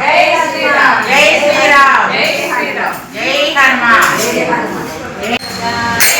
జై శ్రీరామ్ జై శ్రీరామ్ జై శ్రీరామ్ జై హనుమాన్. జై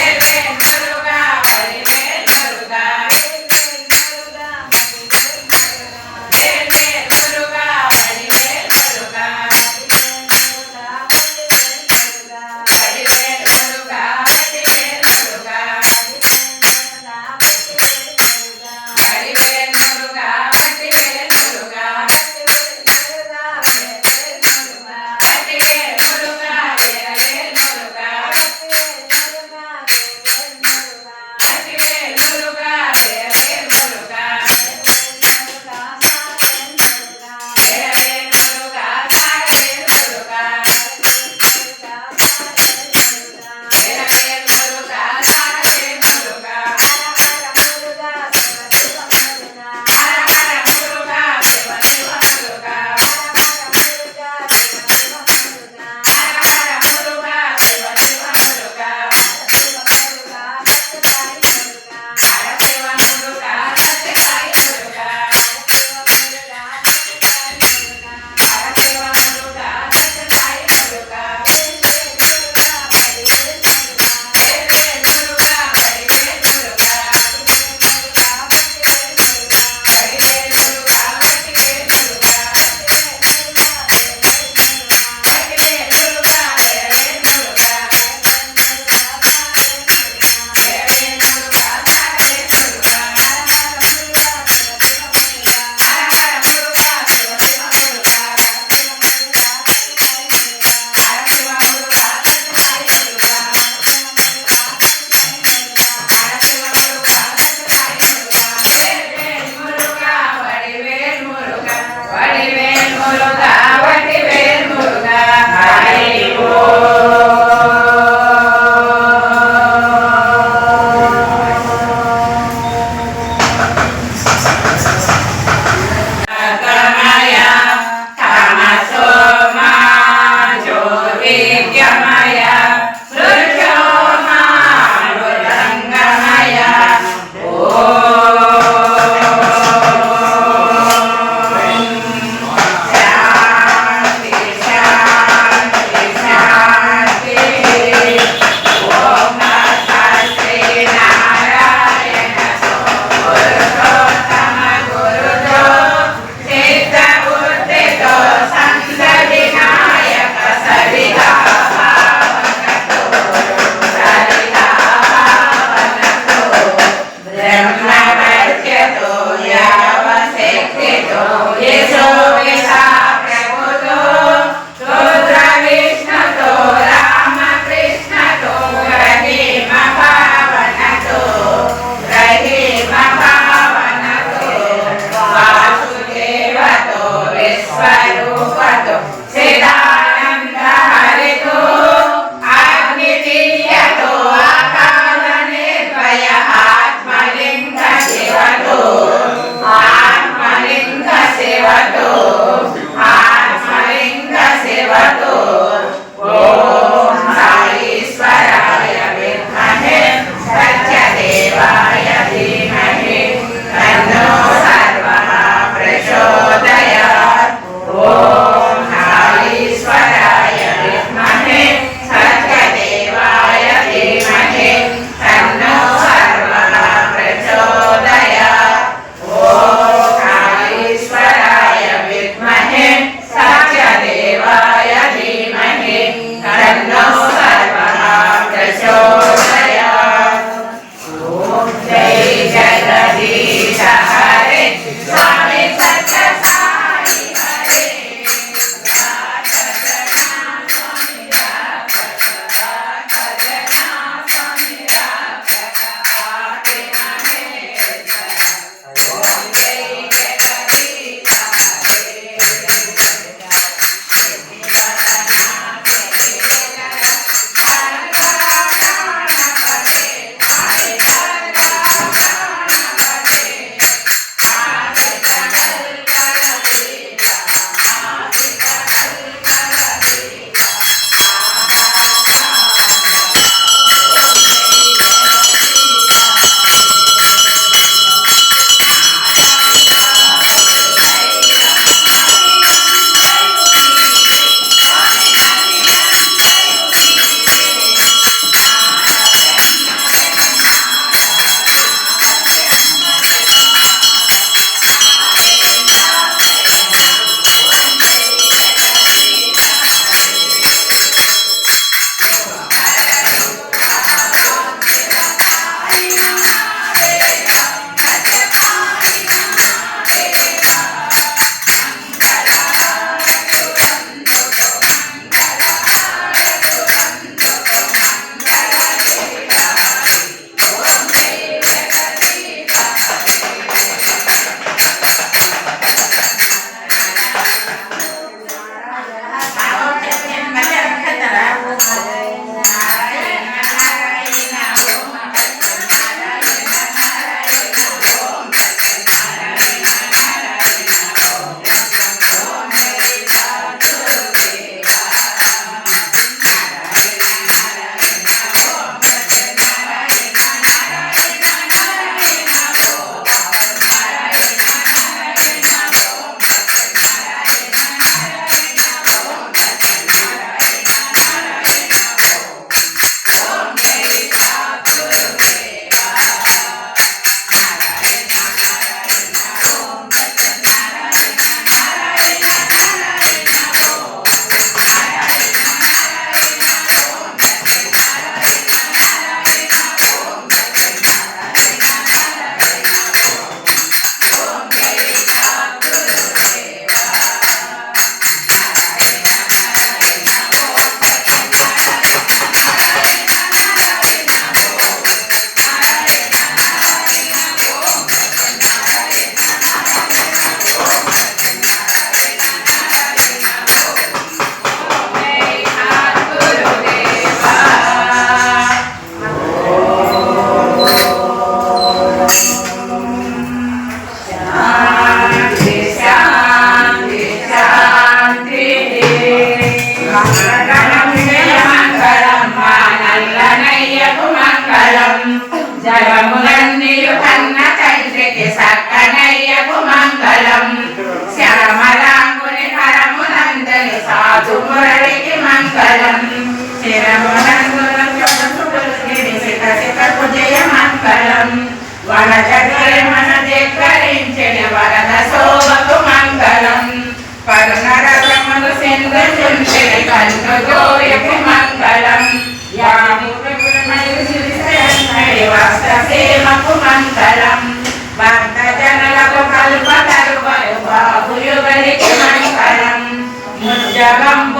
Thank you.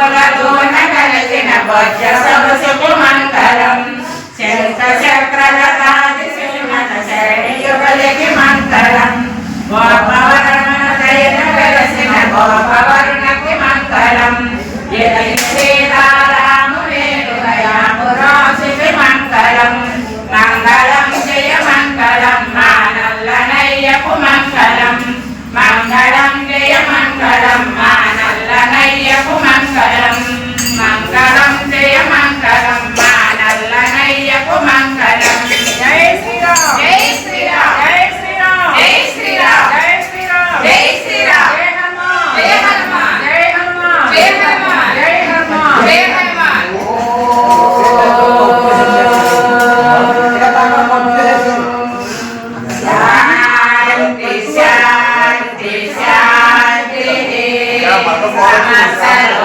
ముగ్గులతోన కలిసిన భజ్య సొగసుకు మంతరం శంఖ చక్రగతాది శ్రీమత శరణియుగలికి మంతరం గోపవరమణ దయన వెలసిన గోపవరుణకి మంతరం ఎదైన సీతారాము వేణుగయాము రాశికి మంతరం amasa